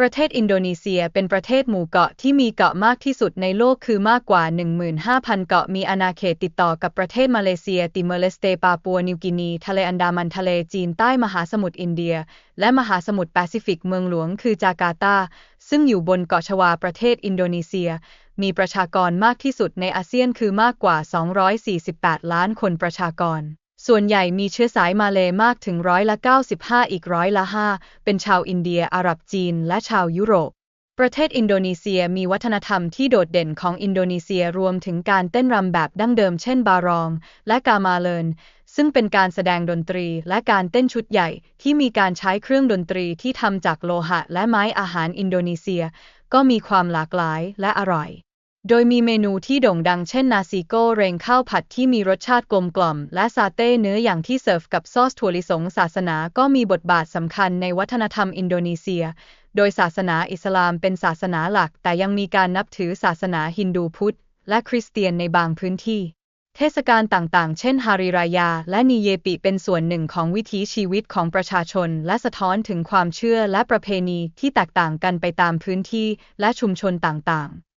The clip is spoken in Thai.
ประเทศอินโดนีเซียเป็นประเทศหมู่เกาะที่มีเกาะมากที่สุดในโลกคือมากกว่า 15,000 เกาะมีอาณาเขตติดต่อกับประเทศมาเลเซีย ติมอร์เลสเตปาปัวนิวกินี ทะเลอันดามันทะเลจีนใต้มหาสมุทรอินเดีย และมหาสมุทรแปซิฟิกเมืองหลวงคือจาการ์ตา ซึ่งอยู่บนเกาะชวาประเทศอินโดนีเซีย มีประชากรมากที่สุดในอาเซียนคือมากกว่า 248 ล้านคนประชากร ส่วนใหญ่มีเชื้อสายมาเลมากถึงร้อยละ 95 อีกร้อยละ 5 เป็นชาวอินเดีย อาหรับจีน และชาวยุโรป ประเทศอินโดนีเซียมีวัฒนธรรมที่โดดเด่นของอินโดนีเซียรวมถึงการเต้นรำแบบดั้งเดิมเช่นบารอง และกามาเลน ซึ่งเป็นการแสดงดนตรีและการเต้นชุดใหญ่ที่มีการใช้เครื่องดนตรีที่ทำจากโลหะ และไม้อาหารอินโดนีเซีย ก็มีความหลากหลายและอร่อย โดยมีเมนูที่โด่งดังเช่นนาซิโกเรงข้าวผัดที่มีรสชาติกลมกล่อม และซาเต้เนื้ออย่างที่เสิร์ฟกับซอสถั่วลิสงศาสนาก็มีบทบาทสำคัญในวัฒนธรรมอินโดนีเซีย โดยศาสนาอิสลามเป็นศาสนาหลัก แต่ยังมีการนับถือศาสนาฮินดูพุทธ และคริสเตียนในบางพื้นที่ เทศกาลต่างๆ เช่นฮาริรายา และนีเยปิเป็นส่วนหนึ่งของวิถีชีวิตของประชาชน และสะท้อนถึงความเชื่อและประเพณีที่แตกต่างกันไปตามพื้นที่และชุมชนต่างๆ